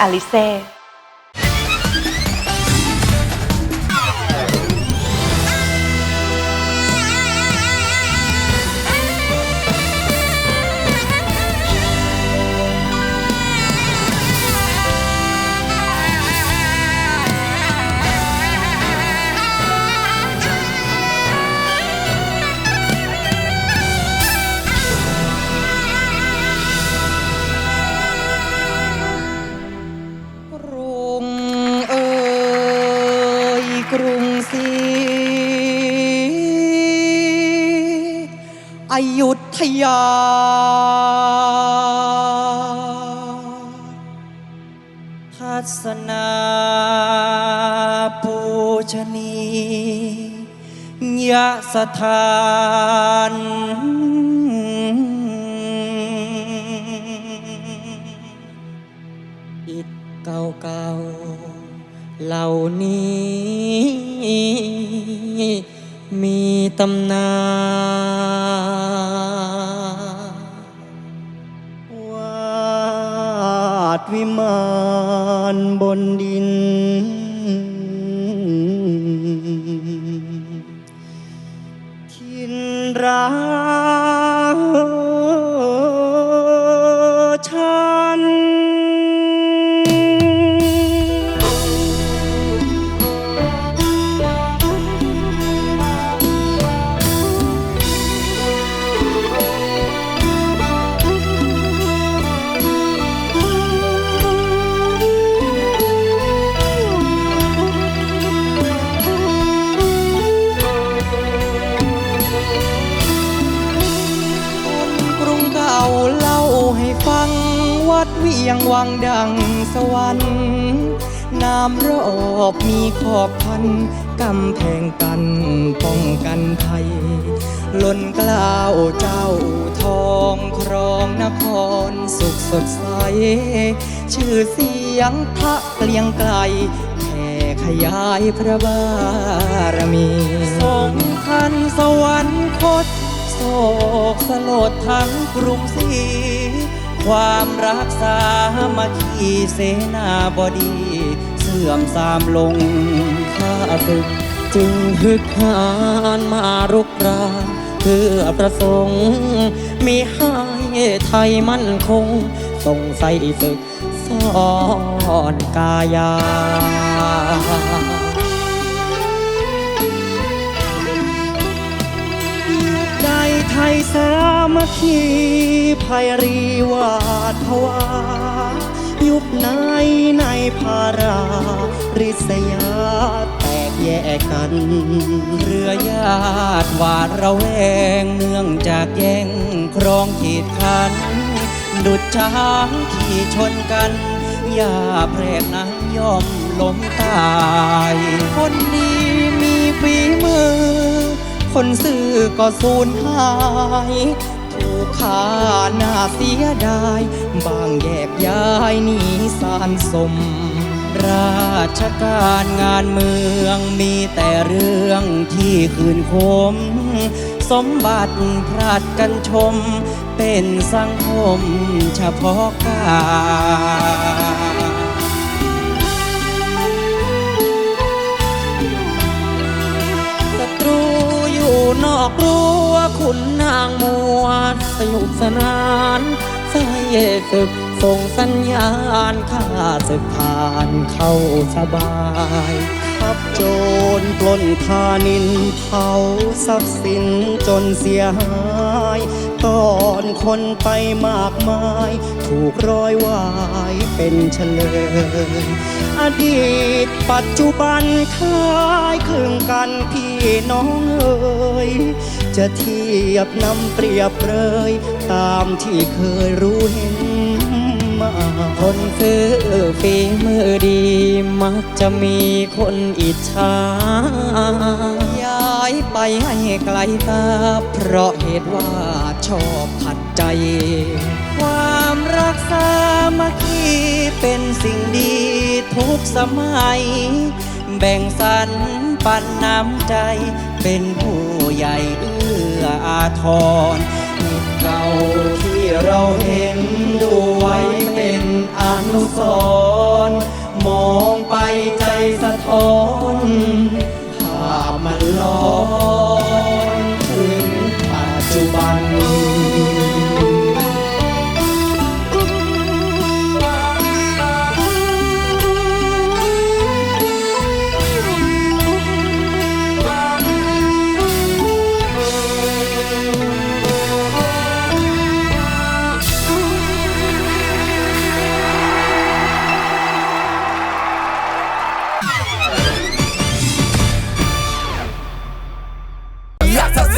อลิเซ่ รุงศรีอยุธยา ทัศนาปูชนียสถานอิฐเก่าๆ เหล่านี้ มีตำนานวาดวิมานบนดิน ดเวียงวังดังสวรรค์น้ำรอบมีขอบพันกำแพงกันป้องกันภัยล้นกล้าวเจ้าทองครองนครสุขสดใส ชื่อเสียงพระเกลียงไกลแผ่ขยายพระบารมีทรงคันสวรรคตโศกสลดทั้งกรุงศรี ความรักสามัคคีเสนาบดี เสื่อมสามลงข้าศึก จึงฮึกหานมารุกรานเพื่อประสงค์มีให้ไทยมั่นคงส่งใส่ศึกซ่อนกายา ไทยสามัคคีภัยรีวาดภวายุคไหนในภาราริษยาแตกแยกกัน เรือญาติหวาดระแวง เนื่องจากแย่งครองขีดขัน ดุจช้างที่ชนกันอย่าแพรกนั้นย่อมล้มตาย คนดีมีฝีมือ คนซื่อก็สูญหาย ถูกฆ่าหน้าเสียดาย บางแยกย้ายหนีสารสม ราชการงานเมืองมีแต่เรื่องที่คืนคม สมบัติพลาดกันชม เป็นสังคมเฉพาะกาศั นอกรั้วคุณนางมวลสนุกสนานสายศึกส่งสัญญาณข้าศึกผ่านเข้าสบาย ครับโจ รปล้นพานินเผาทรัพย์สินจนเสียหายก่อนคนไปมากมาย ถูกร้อยวายเป็นเฉลย อดีตปัจจุบันคล้ายคลึงกันพี่น้องเอ๋ยจะเทียบนำเปรียบเลย ตามที่เคยรู้เห็น คนซื้อฝีมือดีมักจะมีคนอิจฉาย้ายไปให้ไกลตาเพราะเหตุว่าชอบขัดใจ ความรักสามัคคีเป็นสิ่งดีทุกสมัย แบ่งสรรปันน้ำใจ เป็นผู้ใหญ่เอื้ออาทร เก่าที่เราเห็นดูไว้เป็นอนุสรณ์